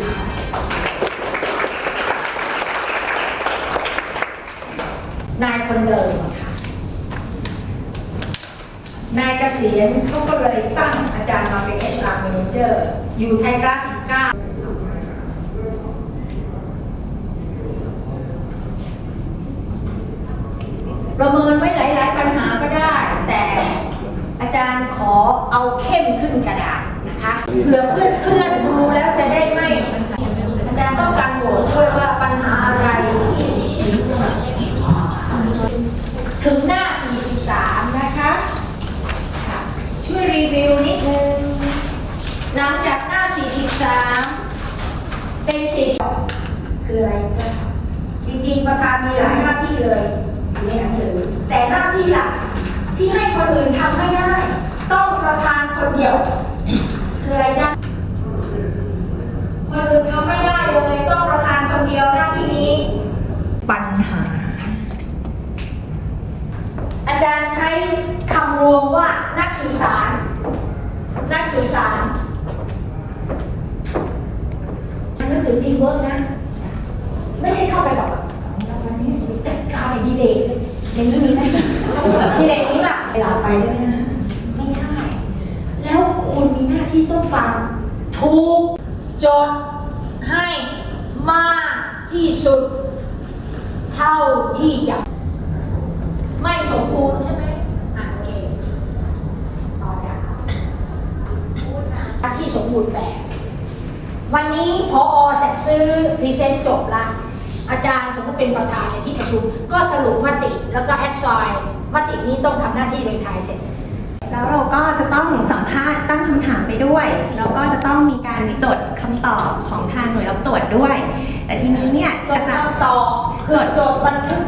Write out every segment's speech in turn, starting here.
นายคนเดิมค่ะ นายเกษียณเขาก็เลยตั้งอาจารย์มาเป็น HR Manager อยู่ไทยกล้าสิบเก้าประเมินไว้หลาย ๆ ปัญหาก็ได้ แต่อาจารย์ขอเอาเข้มขึ้นกระดาษนะคะเผื่อเพื่อน ๆ ดูแล้ว เป็น42คืออะไรก็จริงๆประธานมีหลายหน้าที่เลยอยู่ในหนังสือ แต่หน้าที่หลักที่ให้คนอื่นทำไม่ได้ ต้องประธานคนเดียว คืออะไรจ๊ะคนอื่นทำไม่ได้เลยต้องประธานคนเดียวหน้าที่นี้ ปัญหา อาจารย์ใช้คำรวมว่านักสื่อสาร นักสื่อสารนึกถึงทีม เวิร์กนะ ไม่ใช่เข้าไปแบบจัดการไอ้ดีเลย์อย่างนี้มีไหมดีเลย์นี้แบบเวลาไปด้วยนะ ไม่ได้ แล้วคุณมีหน้าที่ต้องฟังถูกจดให้มากที่สุด เท่าที่จะ ไม่สมบูรณ์ใช่ไหมอะโอเคต่อจากที่สมบูรณ์แบบ วันนี้พอจะซื้อพรีเซนต์จบละอาจารย์สมมติเป็นประธานในที่ประชุม ก็สรุปมติแล้วก็แอดไซน์มตินี้ต้องทำหน้าที่โดยใครเสร็จ แล้วเราก็จะต้องสัมภาษณ์ตั้งคำถามไปด้วย แล้วก็จะต้องมีการจดคำตอบของทางหน่วยรับตรวจด้วย แต่ทีนี้เนี่ยจจะดจะคำตอบคือจดบันทึก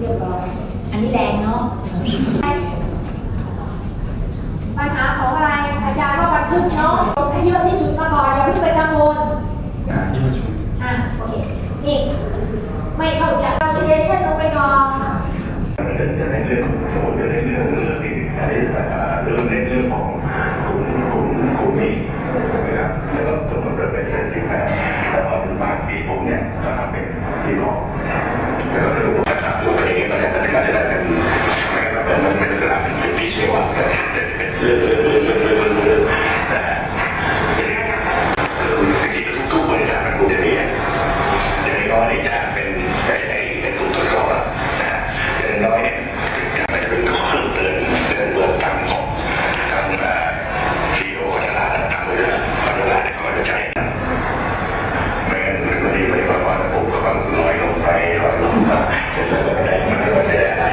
เรียบร้อยอันนี้แรงเนาะปัญหาของอะไรอาจารย์ว่าบันทึกเนาะจด ให้เยอะที่สุดมาก่อนอย่าเพิ่งไปกังวลที่ประชุมอะโอเคนี่ไม่เข้าใจ translation ลงไปก่อนจะในเรื่องสมมติจะในเรื่องเรื่องที่ใช้เรื่องในเรื่องของกลุ่มกลุ่มกลุ่มนี้นะครับแล้วก็สมมติเราเป็นเส้นที่แปดแล้วพอถึงบางปีปุ๊บเนี่ยก็ทำเป็นที่ของแล้วก็สรุปว่าถ้าตัวเองก็จะเป็นการจะได้เป็นไม่ก็เป็นมันเป็นกระดาษเป็นปีเชียวว่าเป็นเรื่องเรื่องเรื่องเรื่องเรื่องเรื่องแต่คือทุกๆบริษัทมันควรจะมีอย่างน้อยนี่จะเป็นไอ้ไอ้ไอ้กลุ่มทดสอบอะนะฮะอย่างน้อยเนี่ยจะไม่เป็นข้อเตือนเตือนเรื่องต่างของทางซีโอตลาดต่างๆเลยตลาดเนี่ยเขาจะใช้นะไม่งั้นบางทีไปบอกว่าปุ๊บก็มันลอยลงไปลอยลงมามันก็จะได้อะไร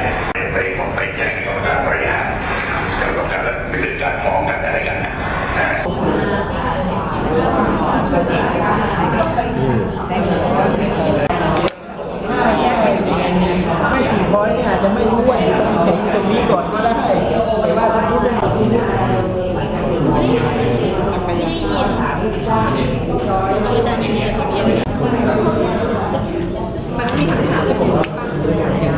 ไปของไปแจ้งกรรมการบริหารแล้วก็การแล้วเป็นการฟ้องกันอะไรกันนะนะ ไม่สี่พอยเนี่ยอาจจะไม่รู้ว่าต้องเห็นตรงนี้ก่อนก็ได้ แต่ว่าถ้าพูดเรื่องแบบนี้ อย่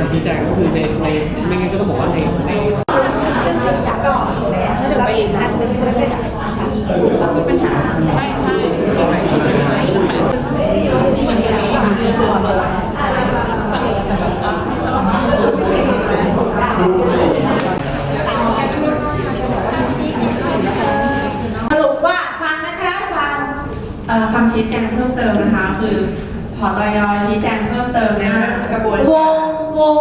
างที่แจ้งก็คือในในไม่งั้นก็ต้องบอกว่าในใน จักก่อนแล้วเดี๋ยวไปอีกนัดนึงเพื่อจะเรามีปัญหาใช่ใช่สรุปว่าฟังนะคะฟัง เอ่อคำ ชี้แจงเพิ่มเติมนะคะ คือพอตยชี้แจงเพิ่มเติมในเรื่องกระบวนวงวง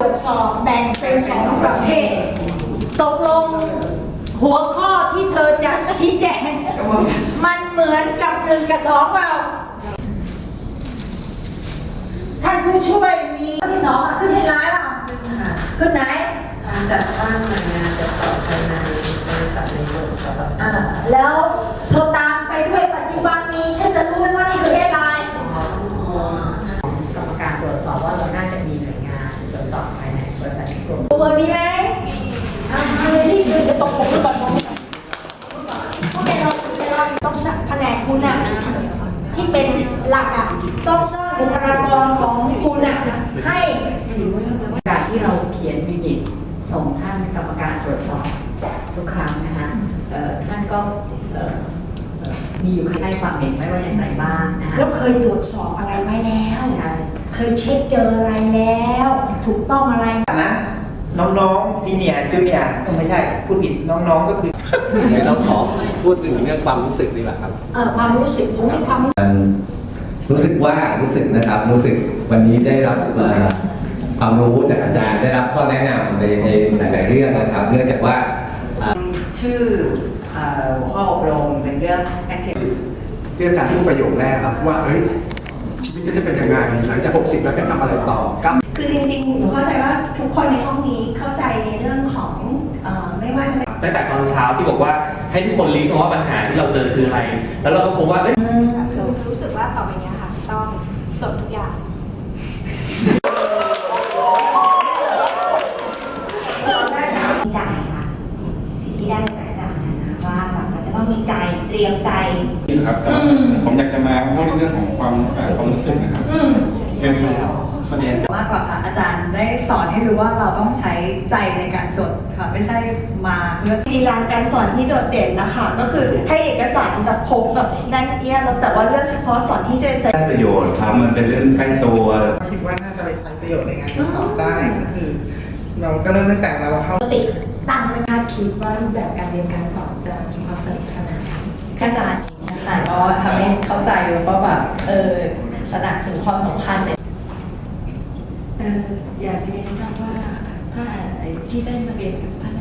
ตรวจสอบแบ่งเป็นสองประเภท ตกลงหัวข้อที่เธอจะชี้แจงกระบวนการมันเหมือนกับหนึ่งกับสองเปล่าท่านผู้ช่วยมีข้อที่สองอะขึ้นให้ร้ายเปล่าขึ้นไหนการจัดตั้งหน่วยงานจัดสอบภายในบริษัทในบริษัทอ่าแล้วเธอตามไปด้วยปั จจุบันนี้ฉันจะรู้ไหมว่านี่คืออะไรกรรมการตรวจสอบว่าเราน่าจะมีหน่วยงานตรวจสอบภายในบริษัทที่กรมตัวเบอร์นี้ไหมอ่าเลยที่คือจะตกผมหรือเปล่าเพราะเป็นเราเป็นเราต้องสั่งแผนกคุณอะที่เป็นหลักอะต้องสร้างบุคลากรของคุณอะให้ การที่เราเขียนยูนิตส่งท่านกรรมการตรวจสอบทุกครั้งนะคะเอ่อท่านก็เอ่อเอ่อ มีอยู่ให้ความ เห็นไม่ว่าอย่างไรบ้างนะคะแล้วเคยตรวจสอบอะไรไว้แล้ว ใช่เคยเช็คเจออะไรแล้ว ถูกต้องอะไร นะน้องๆซีเนียร์จูเนียร์ไม่ใช่พูดผิดน้องๆก็คือ เดี๋ยวเราขอพูดถึงเรื่องความรู้สึกดีกว่าครับ เอ่อความรู้สึกผมมีความรู้สึกรู้สึกว่ารู้สึกนะครับรู้สึกวันนี้ได้รับเอ่อความรู้จากอาจารย์ได้รับข้อแนะนำในในหลายๆเรื่องนะครับเนื่องจากว่า ชื่อเอ่อหัวข้ออบรมเป็นเรื่องแพ็กเกจ ที่อาจารย์พูดประโยคแรกครับว่าเอ้ยชีวิตจะเป็นยังไงหลังจาก 60 แล้วจะทำอะไรต่อครับคือจริงๆหนูเข้าใจว่าทุกคนในห้องนี้เข้าใจในเรื่องของเออไม่ว่าจะเป็นตั้งแต่ตอนเช้าที่บอกว่าให้ทุกคนลิสต์ว่าปัญหาที่เราเจอคืออะไร แล้วเราก็พบว่าเอ้ยรู้สึกว่าต่อไปเนี้ยค่ะต้องจดทุกอย่าง มีใจค่ะสิ่งที่ได้มาจากอาจารย์นะว่าแบบเราจะต้องมีใจเตรียมใจ ครับแต่ว่าผมอยากจะมาพูดในเรื่องของความเอ่อความ รู้สึกนะครับเป็นประเด็นมากกว่าค่ะอาจารย์ได้สอนให้รู้ว่าเราต้องใช้ใจในการจดค่ะไม่ใช่มาเพื่อมีหลักการสอนที่โดดเด่นนะคะ ก็คือให้เอกสารแบบครบแบบแน่นเอียดแล้วแต่ว่าเลือกเฉพาะสอนที่จะจะได้ประโยชน์ครับมันเป็นเรื่องใกล้ตัว คิดว่าน่าจะไปใช้ประโยชน์ในงานสอบได้ก็คือ เราก็เริ่มตั้งแต่เราเข้าติดตั้งไม่คาดคิดว่ารูปแบบการเรียนการสอนจะมีความสนุกสนาน อาจารย์ค่ะก็ทำให้เข้าใจแล้วก็แบบเออ ตระหนักถึงความสำคัญในเอ่ออยากเรียนทราบว่าถ้าที่ได้มาเรียนกับพัฒ